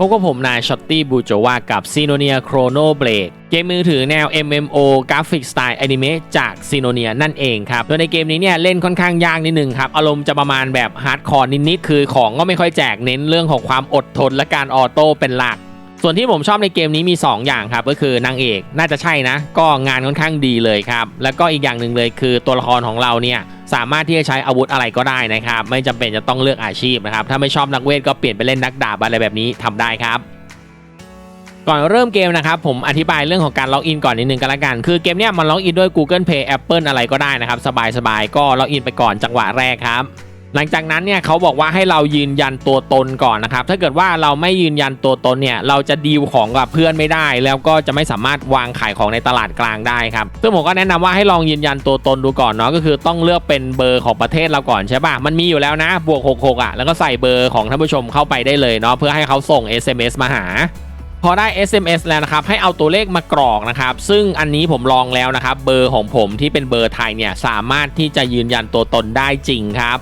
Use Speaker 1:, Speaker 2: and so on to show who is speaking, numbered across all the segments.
Speaker 1: พบกับผมนายช็อตตี้บูโจวากับซีโนเนียโครโนเบรกเกมมือถือแนว MMO กราฟิกสไตล์อนิเมะจากซีโนเนียนั่นเองครับ โดยในเกมนี้เนี่ยเล่นค่อนข้างยากนิดนึงครับ อารมณ์จะประมาณแบบฮาร์ดคอร์นิดๆคือของก็ไม่ค่อยแจกเน้นเรื่องของความอดทนและการออโต้เป็นหลัก ส่วนที่ผมชอบในเกมนี้มี 2 อย่างครับ ก็คือนางเอกน่าจะใช่นะ ก็งานค่อนข้างดีเลยครับ แล้วก็อีกอย่างหนึ่งเลยคือตัวละครของเราเนี่ยสามารถที่จะใช้อาวุธอะไรก็ได้นะครับ ไม่จำเป็นจะต้องเลือกอาชีพนะครับ ถ้าไม่ชอบนักเวทก็เปลี่ยนไปเล่นนักดาบอะไรแบบนี้ทำได้ครับก่อนเริ่มเกมนะครับผมอธิบายเรื่องของการล็อกอินก่อนนิดนึงกันละกัน คือเกมเนี้ยมันล็อกอินด้วย Google Play Apple อะไรก็ได้นะครับ สบายๆ ก็ล็อกอินไปก่อนจังหวะแรกครับ หลังจากนั้นเนี่ยเขาบอกว่าให้เรายืนยันตัวตนก่อนนะครับ ถ้าเกิดว่าเราไม่ยืนยันตัวตนเนี่ยเราจะดีลของกับเพื่อนไม่ได้ แล้วก็จะไม่สามารถวางขายของในตลาดกลางได้ครับซึ่งผมก็แนะนำว่าให้ลองยืนยันตัวตนดูก่อนเนาะก็คือต้องเลือกเป็นเบอร์ของประเทศเราก่อนใช่ป่ะมันมีอยู่แล้วนะบวก66อะแล้วก็ใส่เบอร์ของท่านผู้ชมเข้าไปได้เลยเนาะเพื่อให้เขาส่ง SMS มาหาพอได้ SMS แล้วนะครับ ให้เอาตัวเลขมากรอกนะครับ ซึ่งอันนี้ผมลองแล้วนะครับ เบอร์ของผมที่เป็นเบอร์ไทยเนี่ย สามารถที่จะยืนยันตัวตนได้จริงครับ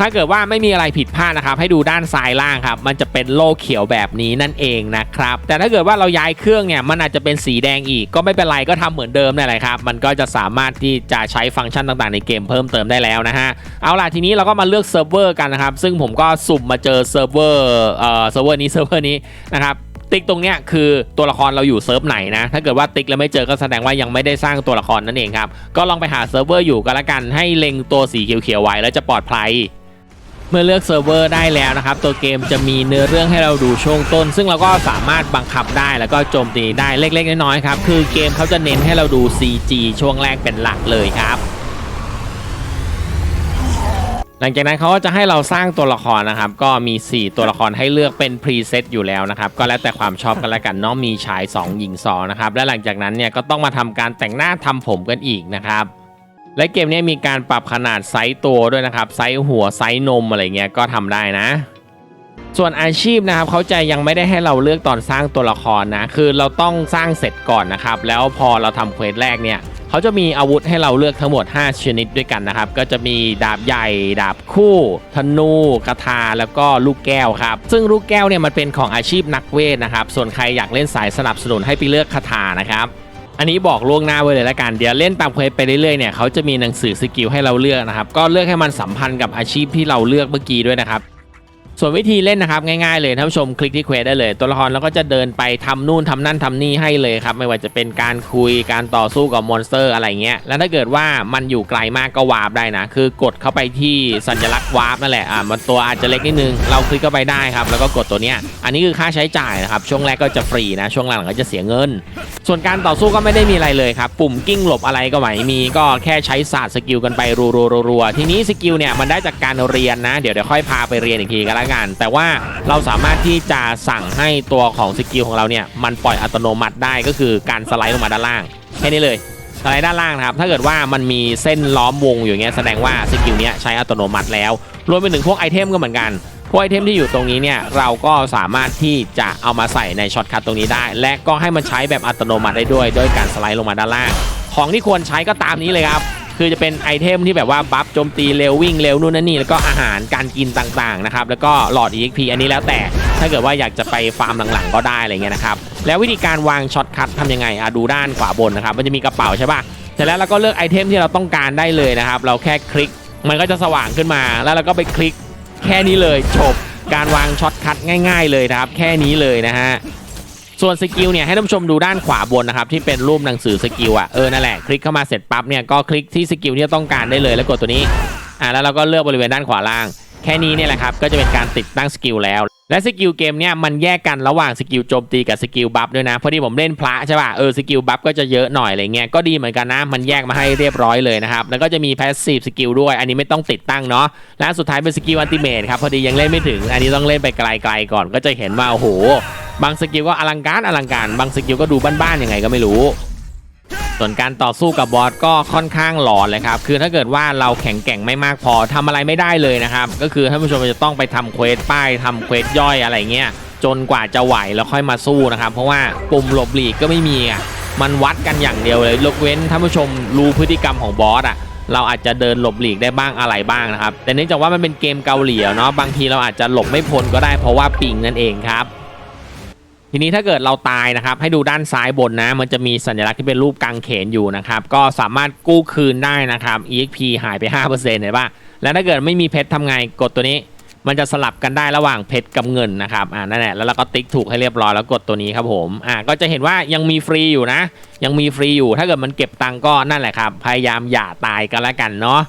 Speaker 1: ถ้าเกิดว่าไม่มีอะไรผิดพลาดนะครับ ให้ดูด้านซ้ายล่างครับ มันจะเป็นโล่เขียวแบบนี้นั่นเองนะครับ แต่ถ้าเกิดว่าเราย้ายเครื่องเนี่ยมันอาจจะเป็นสีแดงอีก ก็ไม่เป็นไรก็ทำเหมือนเดิมนั่นแหละครับ มันก็จะสามารถที่จะใช้ฟังก์ชันต่างๆ ในเกมเพิ่มเติมได้แล้วนะฮะ เอาล่ะทีนี้เราก็มาเลือกเซิร์ฟเวอร์กันนะครับ ซึ่งผมก็สุ่มมาเจอเซิร์ฟเวอร์เอ่อเซิร์ฟเวอร์นี้เซิร์ฟเวอร์นี้นะครับติ๊กตรงเนี้ยคือตัวละครเราอยู่เซิร์ฟไหนนะ ถ้าเกิดว่าติ๊กแล้วไม่เจอก็แสดงว่ายังไม่ได้สร้างตัวละครนั่นเองครับ ก็ลองไปหาเซิร์ฟเวอร์อยู่ก็แล้วกันให้เล็งตัวสีเขียวๆไว้แล้วจะปลอดภัย เมื่อเลือกเซิร์ฟเวอร์ได้แล้วนะครับ ตัวเกมจะมีเนื้อเรื่องให้เราดูช่วงต้น ซึ่งเราก็สามารถบังคับได้แล้วก็โจมตีได้เล็กๆน้อยๆครับ คือเกมเขาจะเน้นให้เราดู CG ช่วงแรกเป็นหลักเลยครับหลังจากนั้นเขาก็จะให้เราสร้างตัวละครนะครับ ก็มี 4 ตัวละครให้เลือกเป็นพรีเซตอยู่แล้วนะครับ ก็แล้วแต่ความชอบกันล้วกันเนาะมีชาย 2 หญิง2นะครับ และหลังจากนั้นเนี่ยก็ต้องมาทำการแต่งหน้าทำผมกันอีกนะครับ และเกมนี้มีการปรับขนาดไซส์ตัวด้วยนะครับ ไซส์หัวไซส์นมอะไรเงี้ยก็ทำได้นะ ส่วนอาชีพนะครับเขาจะยังไม่ได้ให้เราเลือกตอนสร้างตัวละครนะ คือเราต้องสร้างเสร็จก่อนนะครับ แล้วพอเราทำเควสแรกเนี่ยเขาจะมีอาวุธให้เราเลือกทั้งหมด 5 ชนิดด้วยกันนะครับ ก็จะมีดาบใหญ่ ดาบคู่ ธนูกระทาแล้วก็ลูกแก้วครับ ซึ่งลูกแก้วเนี่ยมันเป็นของอาชีพนักเวทนะครับ ส่วนใครอยากเล่นสายสนับสนุนให้ไปเลือกคาถานะครับ อันนี้บอกล่วงหน้าไว้เลยละกันเดี๋ยวเล่นตามเควสไปเรื่อยๆเนี่ยเขาจะมีหนังสือสกิลให้เราเลือกนะครับก็เลือกให้มันสัมพันธ์กับอาชีพที่เราเลือกเมื่อกี้ด้วยนะครับ ส่วนวิธีเล่นนะครับง่ายๆเลยท่านผู้ชมคลิกที่เควสได้เลย ตัวละครเราก็จะเดินไปทำนู่นทำนั่นทำนี่ให้เลยครับไม่ว่าจะเป็นการคุยการต่อสู้กับมอนสเตอร์อะไรเงี้ยแล้วถ้าเกิดว่ามันอยู่ไกลมากก็วาร์ปได้นะ คือกดเข้าไปที่สัญลักษณ์วาร์ปนั่นแหละอ่ามันตัวอาจจะเล็กนิดนึงเราคลิกเข้าไปได้ครับแล้วก็กดตัวเนี้ยอันนี้คือค่าใช้จ่ายนะครับช่วงแรกก็จะฟรีนะช่วงหลังก็จะเสียเงิน ส่วนการต่อสู้ก็ไม่ได้มีอะไรเลยครับปุ่มกิ้งหลบอะไรก็ไม่มีก็แค่ใช้ศาสตร์สกิลกันไปรัวๆๆๆทีนี้สกิลเนี่ยมันได้จากการเรียนนะเดี๋ยวเดี๋ยวค่อยพาไปเรียนอีกทีก็แล้วกัน แต่ว่าเราสามารถที่จะสั่งให้ตัวของสกิลของเราเนี่ยมันปล่อยอัตโนมัติได้ก็คือการสไลด์ลงมาด้านล่างแค่นี้เลยสไลด์ด้านล่างนะครับถ้าเกิดว่ามันมีเส้นล้อมวงอยู่เงี้ยแสดงว่าสกิลเนี้ยใช้อัตโนมัติแล้วรวมไปถึงพวกไอเทมก็เหมือนกันพวกไอเทมที่อยู่ตรงนี้เนี่ยเราก็สามารถที่จะเอามาใส่ในช็อตคัทตรงนี้ได้ และก็ให้มันใช้แบบอัตโนมัติได้ด้วย ด้วยการสไลด์ลงมาด้านล่าง ของที่ควรใช้ก็ตามนี้เลยครับ คือจะเป็นไอเทมที่แบบว่าบัฟโจมตีเร็ววิ่งเร็วนู่นนั่นนี่แล้วก็อาหารการกินต่างๆนะครับแล้วก็หลอด EXP อันนี้แล้วแต่ ถ้าเกิดว่าอยากจะไปฟาร์มหลังๆก็ได้อะไรเงี้ยนะครับแล้ววิธีการวางช็อตคัททำยังไงอะดูด้านขวาบนนะครับมันจะมีกระเป๋าใช่ปะเสร็จแล้วเราก็เลือกไอเทมที่เราต้องการได้เลยนะครับเราแค่คลิกมันก็จะสว่างขึ้นมาแล้วเราก็ไปคลิกแค่นี้เลยจบการวางช็อตคัทง่าย ๆ เลยนะครับแค่นี้เลยนะฮะ ส่วนสกิลเนี่ยให้ท่านผู้ชมดูด้านขวาบนนะครับที่เป็นรูปหนังสือสกิลอะเออนั่นแหละคลิกเข้ามาเสร็จปั๊บเนี่ยก็คลิกที่สกิลที่ต้องการได้เลยแล้วกดตัวนี้อ่าแล้วเราก็เลือกบริเวณด้านขวาล่าง แค่นี้เนี่ยแหละครับก็จะเป็นการติดตั้งสกิลแล้วและสกิลเกมเนี่ยมันแยกกันระหว่างสกิลโจมตีกับสกิลบัฟด้วยนะพอดีผมเล่นพระใช่ป่ะเออสกิลบัฟก็จะเยอะหน่อยอะไรเงี้ยก็ดีเหมือนกันนะมันแยกมาให้เรียบร้อยเลยนะครับแล้วก็จะมีแพสซีฟสกิลด้วยอันนี้ไม่ต้องติดตั้งเนาะและสุดท้ายเป็นสกิลอัลติเมทครับพอดียังเล่นไม่ถึง อันนี้ต้องเล่นไปไกลๆก่อนก็จะเห็นว่าโอ้โห บางสกิลก็อลังการอลังการ บางสกิลก็ดูบ้านๆยังไงก็ไม่รู้ ส่วนการต่อสู้กับบอสก็ค่อนข้างหลอนเลยครับ คือถ้าเกิดว่าเราแข็งแกร่งไม่มากพอทำอะไรไม่ได้เลยนะครับ ก็คือท่านผู้ชมจะต้องไปทำเควสป้ายทำเควสย่อยอะไรเงี้ย จนกว่าจะไหวแล้วค่อยมาสู้นะครับ เพราะว่าปุ่มหลบหลีกก็ไม่มีอะ มันวัดกันอย่างเดียวเลยยกเว้นท่านผู้ชมรู้พฤติกรรมของบอสอะเราอาจจะเดินหลบหลีกได้บ้างอะไรบ้างนะครับ แต่เนื่องจากว่ามันเป็นเกมเกาหลีเนาะบางทีเราอาจจะหลบไม่พ้นก็ได้เพราะว่าปิงนั่นเองครับ ทีนี้ถ้าเกิดเราตายนะครับ ให้ดูด้านซ้ายบนนะ มันจะมีสัญลักษณ์ที่เป็นรูปกางเขนอยู่นะครับ ก็สามารถกู้คืนได้นะครับ EXP หายไป 5%เห็นปะแล้วถ้าเกิดไม่มีเพชรทำไงกดตัวนี้ มันจะสลับกันได้ระหว่างเพชรกับเงินนะครับอ่านั่นแหละแล้วเราก็ติ๊กถูกให้เรียบร้อยแล้วกดตัวนี้ครับผมอ่าก็จะเห็นว่ายังมีฟรีอยู่นะ ยังมีฟรีอยู่ ถ้าเกิดมันเก็บตังก็นั่นแหละครับพยายามอย่าตายกันละกันเนาะ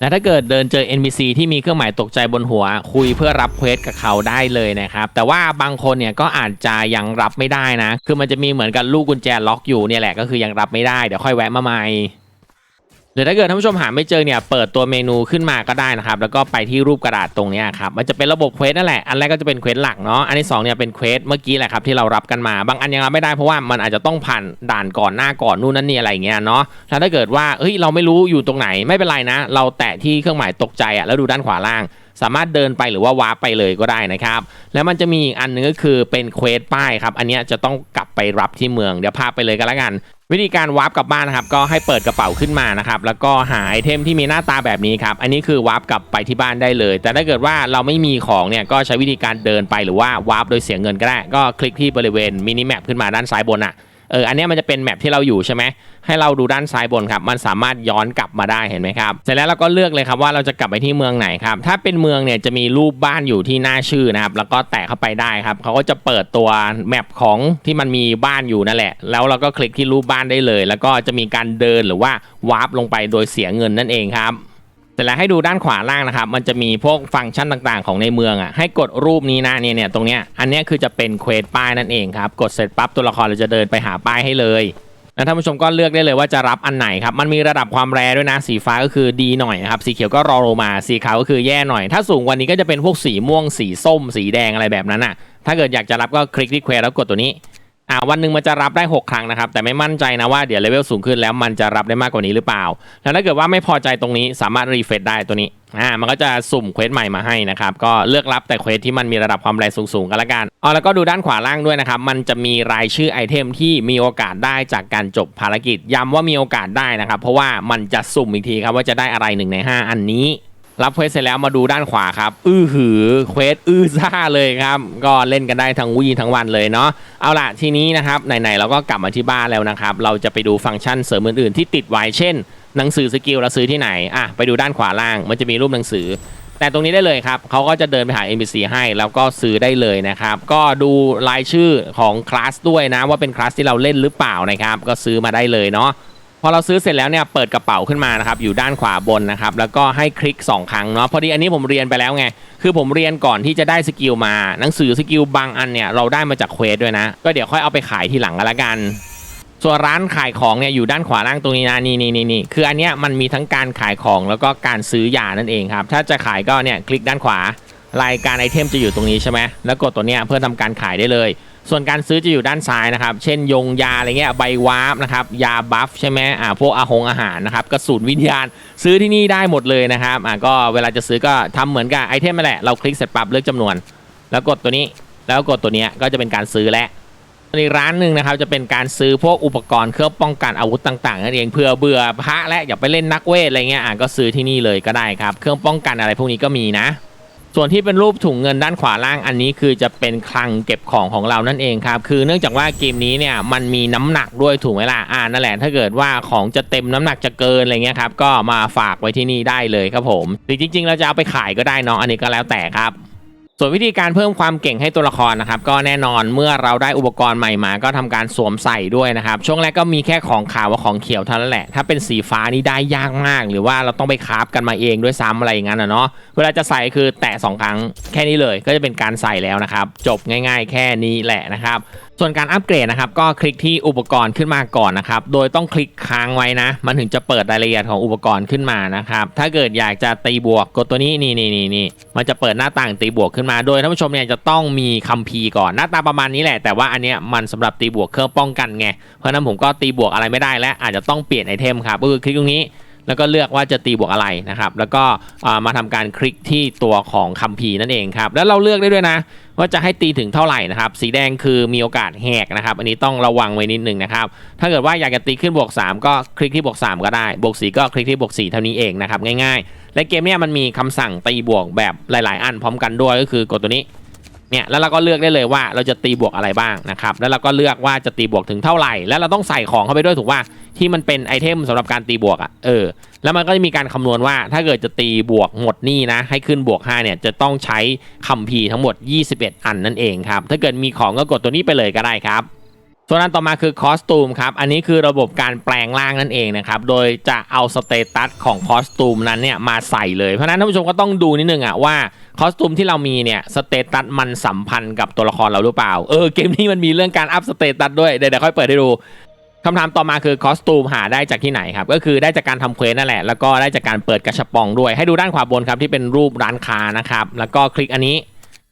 Speaker 1: และถ้าเกิดเดินเจอ NPC ที่มีเครื่องหมายตกใจบนหัว คุยเพื่อรับเควสกับเขาได้เลยนะครับ แต่ว่าบางคนเนี่ยก็อาจจะยังรับไม่ได้นะ คือมันจะมีเหมือนกับลูกกุญแจล็อกอยู่เนี่ยแหละก็คือยังรับไม่ได้เดี๋ยวค่อยแวะมาใหม่ รือถ้าเกิดท่านผู้ชมหาไม่เจอเนี่ยเปิดตัวเมนูขึ้นมาก็ได้นะครับแล้วก็ไปที่รูปกระดาษตรงนี้ครับมันจะเป็นระบบเควสนั่นแหละอันแรกก็จะเป็นเควสหลักเนาะอันที่สองเนี่ยเป็นเควสเมื่อกี้แหละครับที่เรารับกันมาบางอันยังรับไม่ได้เพราะว่ามันอาจจะต้องผ่านด่านก่อนหน้าก่อนนู่นนั่นนี่อะไรเงี้ยเนาะแล้วถ้าเกิดว่าเฮ้ยเราไม่รู้อยู่ตรงไหนไม่เป็นไรนะ เราแตะที่เครื่องหมายตกใจอะแล้วดูด้านขวาล่างสามารถเดินไปหรือว่าวาร์ปไปเลยก็ได้นะครับ แล้วมันจะมีอีกอันหนึงก็คือเป็นเควสป้ายครับ อันนี้จะต้องกลับไปรับที่เมือง เดี๋ยวพาไปเลยกันละกัน วิธีการวาร์ปกลับบ้านนะครับก็ให้เปิดกระเป๋าขึ้นมานะครับแล้วก็หาไอเทมที่มีหน้าตาแบบนี้ครับอันนี้คือวาร์ปกลับไปที่บ้านได้เลย แต่ถ้าเกิดว่าเราไม่มีของเนี่ยก็ใช้วิธีการเดินไปหรือว่าวาร์ปโดยเสียเงินก็ได้ก็คลิกที่บริเวณมินิแมปขึ้นมาด้านซ้ายบนอะ เอออันนี้มันจะเป็นแมปที่เราอยู่ใช่ไหมให้เราดูด้านซ้ายบนครับ มันสามารถย้อนกลับมาได้เห็นไหมครับ เสร็จแล้วเราก็เลือกเลยครับว่าเราจะกลับไปที่เมืองไหนครับ ถ้าเป็นเมืองเนี่ยจะมีรูปบ้านอยู่ที่หน้าชื่อนะครับ แล้วก็แตะเข้าไปได้ครับเขาก็จะเปิดตัวแมปของที่มันมีบ้านอยู่นั่นแหละ แล้วเราก็คลิกที่รูปบ้านได้เลย แล้วก็จะมีการเดินหรือว่าวาร์ปลงไปโดยเสียเงินนั่นเองครับ แต่แล้วให้ดูด้านขวาล่างนะครับ มันจะมีพวกฟังก์ชันต่างๆ ของในเมืองอะ ให้กดรูปนี้นะเนี่ยเนี่ยตรงเนี้ย อันเนี้ยคือจะเป็นเควสป้ายนั่นเองครับ กดเสร็จปั๊บตัวละครเราจะเดินไปหาป้ายให้เลยแล้วท่านผู้ชมก็เลือกได้เลยว่าจะรับอันไหนครับ มันมีระดับความแรด้วยนะ สีฟ้าก็คือดีหน่อยนะครับ สีเขียวก็รอลงมา สีขาวก็คือแย่หน่อย ถ้าสูงกว่านี้ก็จะเป็นพวกสีม่วง สีส้ม สีแดงอะไรแบบนั้นอะ ถ้าเกิดอยากจะรับก็คลิกที่เควสแล้วกดตัวนี้ อ่าวันหนึ่งมันจะรับได้ 6 ครั้งนะครับ แต่ไม่มั่นใจนะว่าเดี๋ยวเลเวลสูงขึ้นแล้วมันจะรับได้มากกว่านี้หรือเปล่า แล้วถ้าเกิดว่าไม่พอใจตรงนี้สามารถรีเฟซได้ตัวนี้อ่ามันก็จะสุ่มเควสใหม่มาให้นะครับ ก็เลือกรับแต่เควสที่มันมีระดับความแรงสูงๆกันละกันอ๋อแล้วก็ดูด้านขวาล่างด้วยนะครับ มันจะมีรายชื่อไอเทมที่มีโอกาสได้จากการจบภารกิจย้ำว่ามีโอกาสได้นะครับ เพราะว่ามันจะสุ่มอีกทีครับว่าจะได้อะไรหนึ่งใน5 อันนี้ รับเควสเสร็จแล้วมาดูด้านขวาครับ อื้อหือเควสอื้อซ่าเลยครับ ก็เล่นกันได้ทั้งวี่ทั้งวันเลยเนาะเอาล่ะทีนี้นะครับไหนๆเราก็กลับมาที่บ้านแล้วนะครับ เราจะไปดูฟังก์ชันเสริมอื่นๆที่ติดไว้เช่น หนังสือสกิลเราซื้อที่ไหนอะไปดูด้านขวาล่าง มันจะมีรูปหนังสือ แต่ตรงนี้ได้เลยครับเขาก็จะเดินไปหา NPC ให้แล้วก็ซื้อได้เลยนะครับ ก็ดูรายชื่อของคลาสด้วยนะว่าเป็นคลาสที่เราเล่นหรือเปล่านะครับ ก็ซื้อมาได้เลยเนาะ พอเราซื้อเสร็จแล้วเนี่ยเปิดกระเป๋าขึ้นมานะครับอยู่ด้านขวาบนนะครับแล้วก็ให้คลิก 2 ครั้งเนาะพอดีอันนี้ผมเรียนไปแล้วไงคือผมเรียนก่อนที่จะได้สกิลมา หนังสือสกิลบางอันเนี่ยเราได้มาจากเควสด้วยนะ ก็เดี๋ยวค่อยเอาไปขายทีหลังกันละกัน ส่วนร้านขายของเนี่ยอยู่ด้านขวาล่างตรงนี้นะนี่นี่นี่นี่คืออันเนี้ยมันมีทั้งการขายของแล้วก็การซื้อยานั่นเองครับถ้าจะขายก็เนี่ยคลิกด้านขวารายการไอเทมจะอยู่ตรงนี้ใช่ไหมแล้วกดตัวเนี้ยเพื่อทำการขายได้เลย ส่วนการซื้อจะอยู่ด้านซ้ายนะครับ เช่นยงยาอะไรเงี้ยใบวาร์ปนะครับยาบัฟใช่ไหมอ่าพวกอาหงอาหารนะครับกระสุนวิญญาณซื้อที่นี่ได้หมดเลยนะครับอ่าก็เวลาจะซื้อก็ทำเหมือนกับไอเทมนั่นแหละเราคลิกเสร็จปั๊บเลือกจำนวน แล้วกดตัวนี้แล้วกดตัวเนี้ยก็จะเป็นการซื้อแล้วในร้านหนึ่งนะครับจะเป็นการซื้อพวกอุปกรณ์เครื่องป้องกันอาวุธต่างๆนั่นเองเพื่อเบื่อพระและอย่าไปเล่นนักเวทอะไรเงี้ยอ่าก็ซื้อที่นี่เลยก็ได้ครับ เครื่องป้องกันอะไรพวกนี้ก็มีนะ ส่วนที่เป็นรูปถุงเงินด้านขวาล่างอันนี้คือจะเป็นคลังเก็บของของเรานั่นเองครับ คือเนื่องจากว่าเกมนี้เนี่ยมันมีน้ำหนักด้วยถูกไหมล่ะอ่านั่นแหละถ้าเกิดว่าของจะเต็มน้ำหนักจะเกินอะไรเงี้ยครับก็มาฝากไว้ที่นี่ได้เลยครับผมหรือจริง ๆ เราจะเอาไปขายก็ได้เนาะอันนี้ก็แล้วแต่ครับ ส่วนวิธีการเพิ่มความเก่งให้ตัวละครนะครับก็แน่นอนเมื่อเราได้อุปกรณ์ใหม่มาก็ทำการสวมใส่ด้วยนะครับช่วงแรกก็มีแค่ของขาวกับของเขียวเท่านั้นแหละ ถ้าเป็นสีฟ้านี่ได้ยากมาก หรือว่าเราต้องไปคราฟกันมาเองด้วยซ้ำอะไรอย่างนั้นนะเนาะเวลาจะใส่คือแตะสองครั้งแค่นี้เลยก็จะเป็นการใส่แล้วนะครับจบง่าย ๆ แค่นี้แหละนะครับ ส่วนการอัปเกรดนะครับก็คลิกที่อุปกรณ์ขึ้นมาก่อนนะครับ โดยต้องคลิกค้างไว้นะ มันถึงจะเปิดรายละเอียดของอุปกรณ์ขึ้นมานะครับ ถ้าเกิดอยากจะตีบวกกดตัวนี้นี่นี่นี่นี่มันจะเปิดหน้าต่างตีบวกขึ้นมา โดยท่านผู้ชมเนี่ยจะต้องมีคัมภีร์ก่อนหน้าตาประมาณนี้แหละ แต่ว่าอันเนี้ยมันสำหรับตีบวกเครื่องป้องกันไง เพราะฉะนั้นผมก็ตีบวกอะไรไม่ได้และอาจจะต้องเปลี่ยนไอเทมครับก็คือคลิกตรงนี้ แล้วก็เลือกว่าจะตีบวกอะไรนะครับ แล้วก็มาทำการคลิกที่ตัวของคัมภีร์นั่นเองครับ แล้วเราเลือกได้ด้วยนะ ว่าจะให้ตีถึงเท่าไหร่นะครับ สีแดงคือมีโอกาสแหกนะครับ อันนี้ต้องระวังไว้นิดนึงนะครับ ถ้าเกิดว่าอยากจะตีขึ้นบวก 3 ก็คลิกที่บวก 3 ก็ได้ บวก 4 ก็คลิกที่บวก 4 เท่านี้เองนะครับ ง่ายๆ และเกมนี้มันมีคำสั่งตีบวกแบบหลาย ๆ อันพร้อมกันด้วยก็คือกดตัวนี้ เนี่ยแล้วเราก็เลือกได้เลยว่าเราจะตีบวกอะไรบ้างนะครับแล้วเราก็เลือกว่าจะตีบวกถึงเท่าไหร่ แล้วเราต้องใส่ของเข้าไปด้วยถูกว่าที่มันเป็นไอเทมสำหรับการตีบวกอะ่ะเออแล้วมันก็จะมีการคำนวณว่าถ้าเกิดจะตีบวกหมดนี่นะ ให้ขึ้นบวก5เนี่ยจะต้องใช้คัมภีร์ทั้งหมด 21 อันนั่นเองครับถ้าเกิดมีของก็กดตัวนี้ไปเลยก็ได้ครับ ส่วนอันต่อมาคือคอสตูมครับ อันนี้คือระบบการแปลงร่างนั่นเองนะครับ โดยจะเอาสเตตัสของคอสตูมนั้นเนี่ยมาใส่เลย เพราะนั้นท่านผู้ชมก็ต้องดูนิดนึงอะว่าคอสตูมที่เรามีเนี่ยสเตตัสมันสัมพันธ์กับตัวละครเราหรือเปล่า เออเกมนี้มันมีเรื่องการอัพสเตตัสด้วย เดี๋ยวเดี๋ยวค่อยเปิดให้ดูคำถามต่อมาคือคอสตูมหาได้จากที่ไหนครับ ก็คือได้จากการทำเควสนั่นแหละ แล้วก็ได้จากการเปิดกระชับปองด้วย ให้ดูด้านขวาบนครับที่เป็นรูปร้านค้านะครับ แล้วก็คลิกอันนี้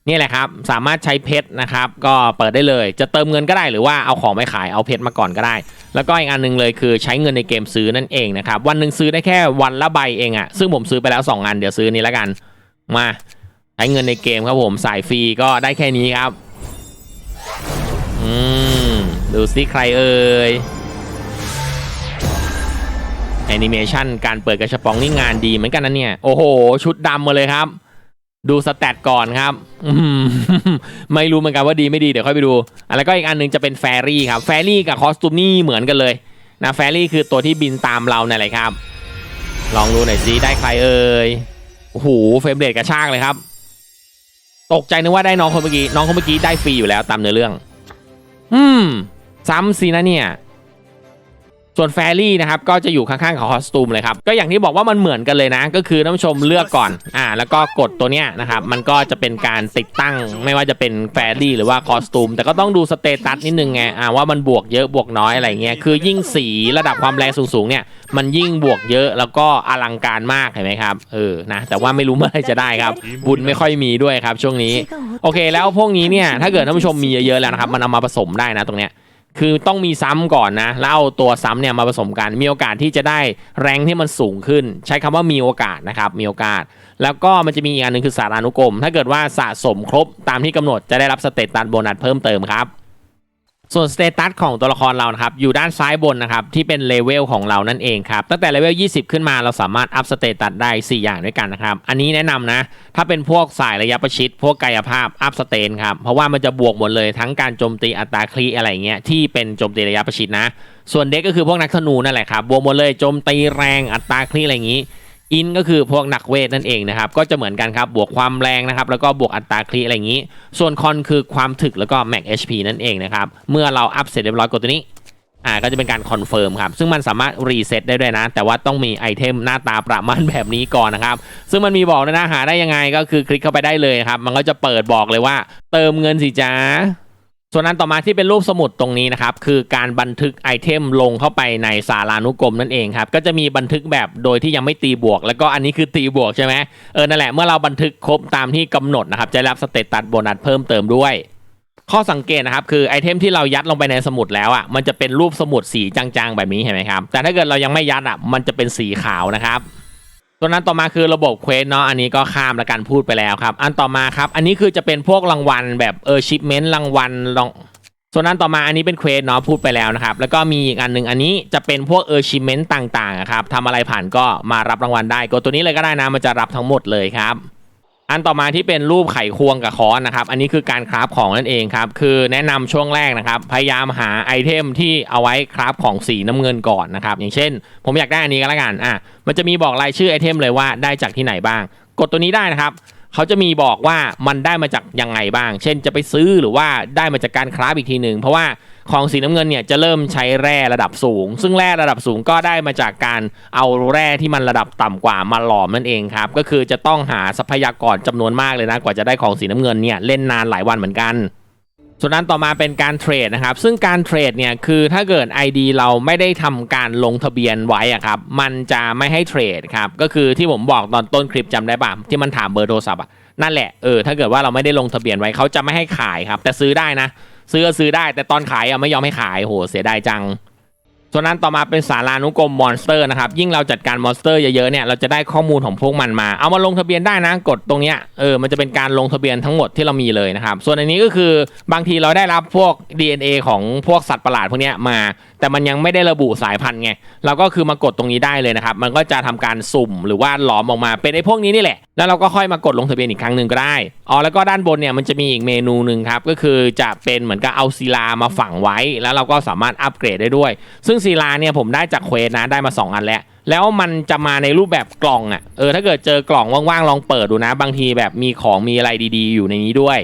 Speaker 1: นี่แหละครับสามารถใช้เพชรนะครับก็เปิดได้เลยจะเติมเงินก็ได้หรือว่าเอาของไปขายเอาเพชรมาก่อนก็ได้ แล้วก็อีกอันหนึงเลยคือใช้เงินในเกมซื้อนั่นเองนะครับวันหนึ่งซื้อได้แค่วันละใบเองอะซึ่งผมซื้อไปแล้ว 2 อันเดี๋ยวซื้อนี้แล้วกันมาใช้เงินในเกมครับผมสายฟรีก็ได้แค่นี้ครับอืมดูซิใครเอ่ยแอนิเมชันการเปิดกระชับปองนี่งานดีเหมือนกันนะเนี่ยโอ้โห ชุดดำมาเลยครับ ดูสแตทก่อนครับไม่รู้เหมือนกันว่าดีไม่ดีเดี๋ยวค่อยไปดูอะแล้วก็อีกอันหนึงจะเป็นแฟรี่ครับแฟรี่กับคอสตูมนี่เหมือนกันเลยนะแฟรี่คือตัวที่บินตามเราเนี่ยแหละครับ ลองดูหน่อยสิได้ใครเอ่ยโอ้โหเฟรมเรทกระชากเลยครับ ตกใจนึกว่าได้น้องคนเมื่อกี้น้องคนเมื่อกี้ได้ฟรีอยู่แล้วตามเนื้อเรื่อง อืม ซ้ำสินะเนี่ย ส่วนแฟรี่นะครับก็จะอยู่ข้างๆของคอสตูมเลยครับก็อย่างที่บอกว่ามันเหมือนกันเลยนะ ก็คือท่านผู้ชมเลือกก่อนอ่าแล้วก็กดตัวเนี้ยนะครับมันก็จะเป็นการติดตั้งไม่ว่าจะเป็นแฟรี่หรือว่าคอสตูมแต่ก็ต้องดูสเตตัสนิดนึงไงอ่าว่ามันบวกเยอะบวกน้อยอะไรเงี้ยคือยิ่งสีระดับความแรงสูงๆเนี่ยมันยิ่งบวกเยอะแล้วก็อลังการมากเห็นไหมครับเออนะแต่ว่าไม่รู้เมื่อไหรจะได้ครับ บุญไม่ค่อยมีด้วยครับช่วงนี้ โอเค แล้วพวกนี้เนี่ยถ้าเกิดท่านผู้ชมมีเยอะๆแล้วนะครับมันเอามาผสมได้นะตรงเนี้ย คือต้องมีซ้ำก่อนนะแล้วเอาตัวซ้ำเนี่ยมาผสมกัน มีโอกาสที่จะได้แรงที่มันสูงขึ้น ใช้คำว่ามีโอกาสนะครับมีโอกาส แล้วก็มันจะมีอีกอันหนึงคือสารานุกรม ถ้าเกิดว่าสะสมครบตามที่กำหนดจะได้รับสเตตัสโบนัสเพิ่มเติมครับ ส่วนสเตตัสของตัวละครเรานะครับอยู่ด้านซ้ายบนนะครับที่เป็นเลเวลของเรานั่นเองครับตั้งแต่เลเวล 20 ขึ้นมาเราสามารถอัพสเตตัสได้ 4 อย่างด้วยกันนะครับอันนี้แนะนำนะ ถ้าเป็นพวกสายระยะประชิด พวกกายภาพอัพสเตนครับเพราะว่ามันจะบวกหมดเลยทั้งการโจมตีอัตราคลีอะไรเงี้ยที่เป็นโจมตีระยะประชิดนะ ส่วนเด็กก็คือพวกนักธนูนั่นแหละครับบวกหมดเลยโจมตีแรงอัตราคลีอะไรอย่างงี้ อินก็คือพวกหนักเวทนั่นเองนะครับ ก็จะเหมือนกันครับ บวกความแรงนะครับ แล้วก็บวกอัตราคลีอะไรอย่างนี้ ส่วนคอนคือความถึกแล้วก็แม็ก HP นั่นเองนะครับ เมื่อเราอัพเสร็จเรียบร้อยกดตัวนี้อ่าก็จะเป็นการคอนเฟิร์มครับ ซึ่งมันสามารถรีเซ็ตได้ด้วยนะ แต่ว่าต้องมีไอเทมหน้าตาประมาณแบบนี้ก่อนนะครับ ซึ่งมันมีบอกด้วยนะหาได้ยังไงก็คือคลิกเข้าไปได้เลยครับ มันก็จะเปิดบอกเลยว่า เติมเงินสิจ้า ส่วนอันต่อมาที่เป็นรูปสมุดตรงนี้นะครับ คือการบันทึกไอเทมลงเข้าไปในสารานุกรมนั่นเองครับ ก็จะมีบันทึกแบบโดยที่ยังไม่ตีบวก แล้วก็อันนี้คือตีบวกใช่ไหมเออนั่นแหละเมื่อเราบันทึกครบตามที่กำหนดนะครับ จะรับสเตตัสโบนัสเพิ่มเติมด้วย ข้อสังเกตนะครับ คือไอเทมที่เรายัดลงไปในสมุดแล้วอะมันจะเป็นรูปสมุดสีจางๆ แบบนี้เห็นไหมครับแต่ถ้าเกิดเรายังไม่ยัดอะมันจะเป็นสีขาวนะครับ ตัวนั้นต่อมาคือระบบเควสเนาะอันนี้ก็ข้ามละกันพูดไปแล้วครับ อันต่อมาครับ อันนี้คือจะเป็นพวกรางวัลแบบเออชิปเมนต์รางวัลรางส่วนนั้นต่อมาอันนี้เป็นเควสเนาะพูดไปแล้วนะครับ แล้วก็มีอีกอันหนึ่งอันนี้จะเป็นพวกเออชิเมนต์ต่างๆครับทำอะไรผ่านก็มารับรางวัลได้กดตัวนี้เลยก็ได้นะมันจะรับทั้งหมดเลยครับ อันต่อมาที่เป็นรูปไขควงกับค้อนนะครับ อันนี้คือการคราฟของนั่นเองครับ คือแนะนำช่วงแรกนะครับ พยายามหาไอเทมที่เอาไว้คราฟของสีน้ำเงินก่อนนะครับ อย่างเช่น ผมอยากได้อันนี้ก็แล้วกัน อะ มันจะมีบอกรายชื่อไอเทมเลยว่าได้จากที่ไหนบ้าง กดตัวนี้ได้นะครับ เขาจะมีบอกว่ามันได้มาจากยังไงบ้าง เช่นจะไปซื้อหรือว่าได้มาจากการคราฟอีกทีหนึ่งเพราะว่าของสีน้ำเงินเนี่ยจะเริ่มใช้แร่ระดับสูง ซึ่งแร่ระดับสูงก็ได้มาจากการเอาแร่ที่มันระดับต่ำกว่ามาหลอมนั่นเองครับก็คือจะต้องหาทรัพยากรจำนวนมากเลยนะกว่าจะได้ของสีน้ำเงินเนี่ยเล่นนานหลายวันเหมือนกัน ส่วนนั้นต่อมาเป็นการเทรดนะครับ ซึ่งการเทรดเนี่ยคือถ้าเกิด ID เราไม่ได้ทำการลงทะเบียนไว้อะครับ มันจะไม่ให้เทรดครับ ก็คือที่ผมบอกตอนต้นคลิปจำได้ป่ะ ที่มันถามเบอร์โทรศัพท์อะนั่นแหละ เออ ถ้าเกิดว่าเราไม่ได้ลงทะเบียนไว้เขาจะไม่ให้ขายครับ แต่ซื้อได้นะ ซื้อก็ซื้อได้ แต่ตอนขายอะไม่ยอมให้ขาย โห เสียดายจัง ส่วนนั้นต่อมาเป็นสารานุกรมมอนสเตอร์นะครับ ยิ่งเราจัดการมอนสเตอร์เยอะๆเนี่ยเราจะได้ข้อมูลของพวกมันมา เอามาลงทะเบียนได้นะกดตรงเนี้ยเออมันจะเป็นการลงทะเบียนทั้งหมดที่เรามีเลยนะครับ ส่วนอันนี้ก็คือบางทีเราได้รับพวก DNA ของพวกสัตว์ประหลาดพวกเนี้ยมาแต่มันยังไม่ได้ระบุสายพันธุ์ไงเราก็คือมากดตรงนี้ได้เลยนะครับมันก็จะทำการสุ่มหรือว่าหลอมออกมาเป็นไอ้พวกนี้นี่แหละ แล้วเราก็ค่อยมากดลงทะเบียนอีกครั้งหนึ่งก็ได้อ๋อแล้วก็ด้านบนเนี่ยมันจะมีอีกเมนูหนึ่งครับก็คือจะเป็นเหมือนกับเอาศิลามาฝังไว้ แล้วเราก็สามารถอัปเกรดได้ด้วย ซึ่งศิลาเนี่ยผมได้จากเควสนะได้มา 2 อันแล้วแล้วมันจะมาในรูปแบบกล่องอะ เออ ถ้าเกิดเจอกล่องว่างๆ ลองเปิดดูนะ บางทีแบบมีของมีอะไรดีๆ อยู่ในนี้ด้วย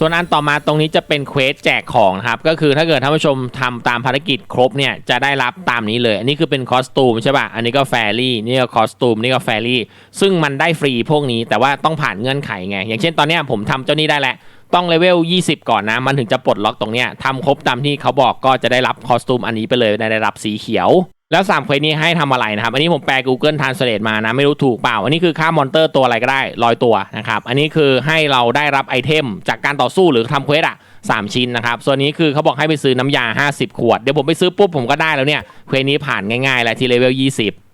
Speaker 1: ส่วนอันต่อมาตรงนี้จะเป็นเควสแจกของนะครับ ก็คือถ้าเกิดท่านผู้ชมทำตามภารกิจครบเนี่ยจะได้รับตามนี้เลย อันนี้คือเป็นคอสตูมใช่ป่ะ อันนี้ก็แฟรี่ นี่ก็คอสตูม นี่ก็แฟรี่ ซึ่งมันได้ฟรีพวกนี้ แต่ว่าต้องผ่านเงื่อนไขไง อย่างเช่นตอนนี้ผมทำเจ้านี้ได้แล้ว ต้องเลเวล 20 ก่อนนะ มันถึงจะปลดล็อกตรงเนี้ยทำครบตามที่เขาบอกก็จะได้รับคอสตูมอันนี้ไปเลยได้รับสีเขียว แล้ว3เควสนี้ให้ทำอะไรนะครับ อันนี้ผมแปล Google Translate มานะ ไม่รู้ถูกเปล่า อันนี้คือค่ามอนเตอร์ตัวอะไรก็ได้ลอยตัวนะครับ อันนี้คือให้เราได้รับไอเทมจากการต่อสู้หรือทำเควสอะสามชิ้นนะครับ ส่วนนี้คือเขาบอกให้ไปซื้อน้ำยา 50 ขวด เดี๋ยวผมไปซื้อปุ๊บผมก็ได้แล้วเนี่ย เควสนี้ผ่านง่ายๆแล้วที่เลเวล 20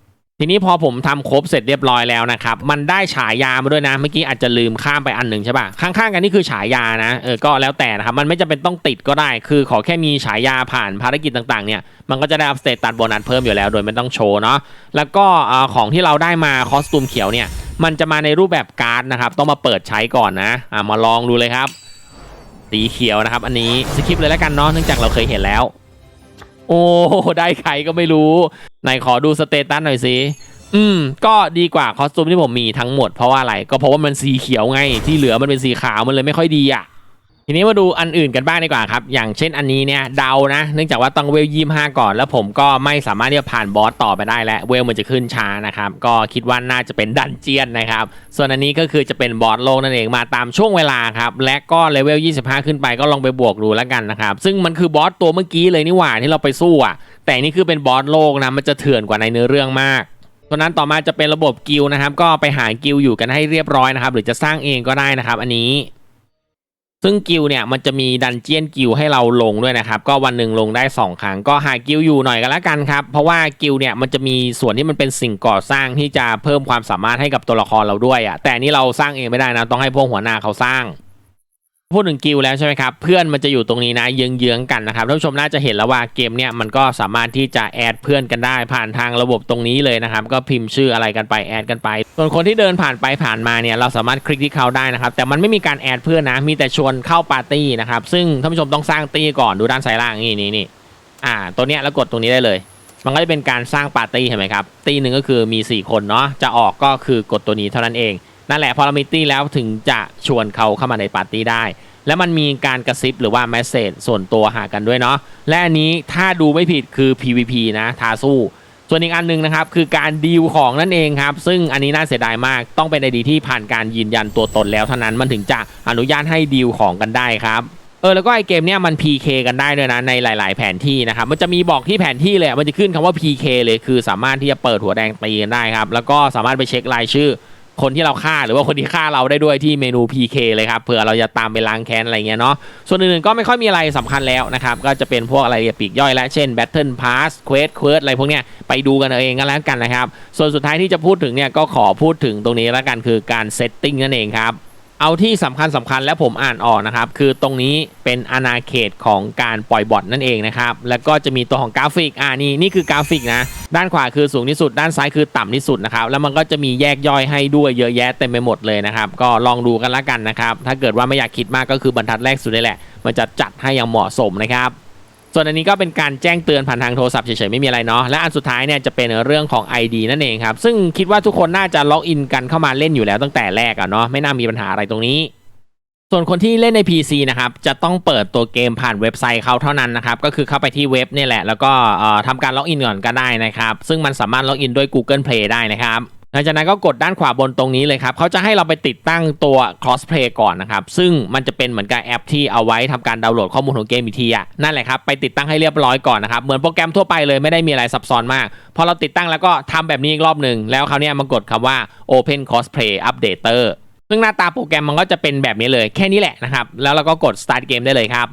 Speaker 1: ทีนี้พอผมทำครบเสร็จเรียบร้อยแล้วนะครับ มันได้ฉายามาด้วยนะ เมื่อกี้อาจจะลืมข้ามไปอันหนึ่งใช่ปะข้างๆกันนี่คือฉายานะเออก็แล้วแต่นะครับ มันไม่จำเป็นต้องติดก็ได้ คือขอแค่มีฉายาผ่านภารกิจต่างๆเนี่ย มันก็จะได้อัพสเตตัสโบนัสเพิ่มอยู่แล้ว โดยไม่ต้องโชว์เนาะ แล้วก็ของที่เราได้มาคอสตูมเขียวเนี่ย มันจะมาในรูปแบบการ์ดนะครับ ต้องมาเปิดใช้ก่อนนะอ่ามาลองดูเลยครับ สีเขียวนะครับ อันนี้สคิปเลยแล้วกันเนาะ เนื่องจากเราเคยเห็นแล้ว อ้ ได้ใครก็ไม่รู้ ไหนขอดูสเตตัสหน่อยสิอืม ก็ดีกว่าคอสตูมที่ผมมีทั้งหมดเพราะว่าอะไร ก็เพราะว่ามันสีเขียวไง ที่เหลือมันเป็นสีขาวมันเลยไม่ค่อยดีอะ ทีนี้มาดูอันอื่นกันบ้างดีกว่าครับ อย่างเช่นอันนี้เนี่ยเดานะ เนื่องจากว่าต้องเวลยี่ห้าก่อน แล้วผมก็ไม่สามารถที่จะผ่านบอสต่อไปได้แล้ว เวลมันจะขึ้นช้านะครับ ก็คิดว่าน่าจะเป็นดันเจียนนะครับ ส่วนอันนี้ก็คือจะเป็นบอสโลกนั่นเองมาตามช่วงเวลาครับ และก็เลเวล25 ขึ้นไปก็ลองไปบวกดูแล้วกันนะครับ ซึ่งมันคือบอสตัวเมื่อกี้เลยนี่หว่าที่เราไปสู้อะ แต่นี่คือเป็นบอสโลกนะ มันจะเถื่อนกว่าในเนื้อเรื่องมากตัวนั้นต่อมาจะเป็นระบบกิลนะครับ ก็ไปหากิลอยู่กันให้เรียบร้อยนะครับ หรือจะสร้างเองก็ได้นะครับ อันนี้ ซึ่งกิลเนี่ยมันจะมีดันเจียนกิลให้เราลงด้วยนะครับ ก็วันหนึ่งลงได้ 2 ครั้งก็หากิลอยู่หน่อยก็แล้วกันครับ เพราะว่ากิลเนี่ยมันจะมีส่วนที่มันเป็นสิ่งก่อสร้างที่จะเพิ่มความสามารถให้กับตัวละครเราด้วยอะ่ะแต่นนี้เราสร้างเองไม่ได้นะต้องให้พวกหัวหน้าเขาสร้าง พูดถึงกิลแล้วใช่ไหมครับ เพื่อนมันจะอยู่ตรงนี้นะเยื้องๆกันนะครับท่านผู้ชมน่าจะเห็นแล้วว่าเกมเนี่ยมันก็สามารถที่จะแอดเพื่อนกันได้ผ่านทางระบบตรงนี้เลยนะครับ ก็พิมพ์ชื่ออะไรกันไปแอดกันไป ส่วนคนที่เดินผ่านไปผ่านมาเนี่ยเราสามารถคลิกที่เขาได้นะครับ แต่มันไม่มีการแอดเพื่อนนะ มีแต่ชวนเข้าปาร์ตี้นะครับ ซึ่งท่านผู้ชมต้องสร้างตี้ก่อนดูด้านซ้ายล่างนี่นี่นี่อ่า ตัวเนี้ยแล้วกดตรงนี้ได้เลย มันก็จะเป็นการสร้างปาร์ตี้เห็นไหมครับ ตี้หนึ่งก็คือมี 4 คนเนาะจะออกก็คือกดตัวนี้เท่านั้นเอง นั่นแหละพอเรามีตี้แล้วถึงจะชวนเขาเข้ามาในปาร์ตี้ได้ แล้วมันมีการกระซิบหรือว่าแมสเซจส่วนตัวหากันด้วยเนาะและอันนี้ถ้าดูไม่ผิดคือ PVP นะทาสู้ ส่วนอีกอันหนึงนะครับคือการดีลของนั่นเองครับ ซึ่งอันนี้น่าเสียดายมากต้องเป็นไอดีที่ผ่านการยืนยันตัวตนแล้วเท่านั้นมันถึงจะอนุญาตให้ดีลของกันได้ครับเออแล้วก็ไอเกมเนี้ยมัน PK กันได้ด้วยนะในหลาย ๆ แผนที่นะครับมันจะมีบอกที่แผนที่เลยมันจะขึ้นคำว่า PK เลยคือสามารถที่จะเปิดหัวแดงตีกันได้ครับแล้วก็สามารถไปเช็ครายชื่อ คนที่เราฆ่าหรือว่าคนที่ฆ่าเราได้ด้วยที่เมนู PK เลยครับเผื่อเราจะตามไปล้างแค้นอะไรเงี้ยเนาะส่วนอื่นๆก็ไม่ค่อยมีอะไรสำคัญแล้วนะครับ ก็จะเป็นพวกอะไรเอียดปลีกย่อยและเช่น Battle Pass Quest Quest อะไรพวกเนี้ยไปดูกันเอาเองก็แล้วกันนะครับ ส่วนสุดท้ายที่จะพูดถึงเนี่ยก็ขอพูดถึงตรงนี้แล้วกันคือการเซตติ้งนั่นเองครับ เอาที่สำคัญสำคัญและผมอ่านออกนะครับ คือตรงนี้เป็นอาณาเขตของการปล่อยบอทนั่นเองนะครับ แล้วก็จะมีตัวของกราฟิกอ่านี่นี่คือกราฟิกนะ ด้านขวาคือสูงที่สุด ด้านซ้ายคือต่ำที่สุดนะครับ แล้วมันก็จะมีแยกย่อยให้ด้วยเยอะแยะเต็มไปหมดเลยนะครับ ก็ลองดูกันละกันนะครับ ถ้าเกิดว่าไม่อยากคิดมากก็คือบรรทัดแรกสุดนี่แหละ มันจะจัดให้อย่างเหมาะสมนะครับ ส่วนอันนี้ก็เป็นการแจ้งเตือนผ่านทางโทรศัพท์เฉยๆไม่มีอะไรเนาะและอันสุดท้ายเนี่ยจะเป็นเรื่องของ ID นั่นเองครับ ซึ่งคิดว่าทุกคนน่าจะล็อกอินกันเข้ามาเล่นอยู่แล้วตั้งแต่แรกอะเนาะไม่น่ามีปัญหาอะไรตรงนี้ ส่วนคนที่เล่นใน PC นะครับจะต้องเปิดตัวเกมผ่านเว็บไซต์เขาเท่านั้นนะครับก็คือเข้าไปที่เว็บนี่แหละแล้วก็ทำการล็อกอินก่อนก็ได้นะครับซึ่งมันสามารถล็อกอินด้วย Google Play ได้นะครับ หลังจากนั้นก็กดด้านขวาบนตรงนี้เลยครับเขาจะให้เราไปติดตั้งตัว Crossplay ก่อนนะครับ ซึ่งมันจะเป็นเหมือนกับแอปที่เอาไว้ทำการดาวน์โหลดข้อมูลของเกมอีกทีอะนั่นแหละครับ ไปติดตั้งให้เรียบร้อยก่อนนะครับ เหมือนโปรแกรมทั่วไปเลยไม่ได้มีอะไรซับซ้อนมาก พอเราติดตั้งแล้วก็ทำแบบนี้อีกรอบหนึ่งแล้วคราวเนี้ยมากดคำว่า Open Crossplay Updater ซึ่งหน้าตาโปรแกรมมันก็จะเป็นแบบนี้เลยแค่นี้แหละนะครับแล้วเราก็กด start game ได้เลยครับ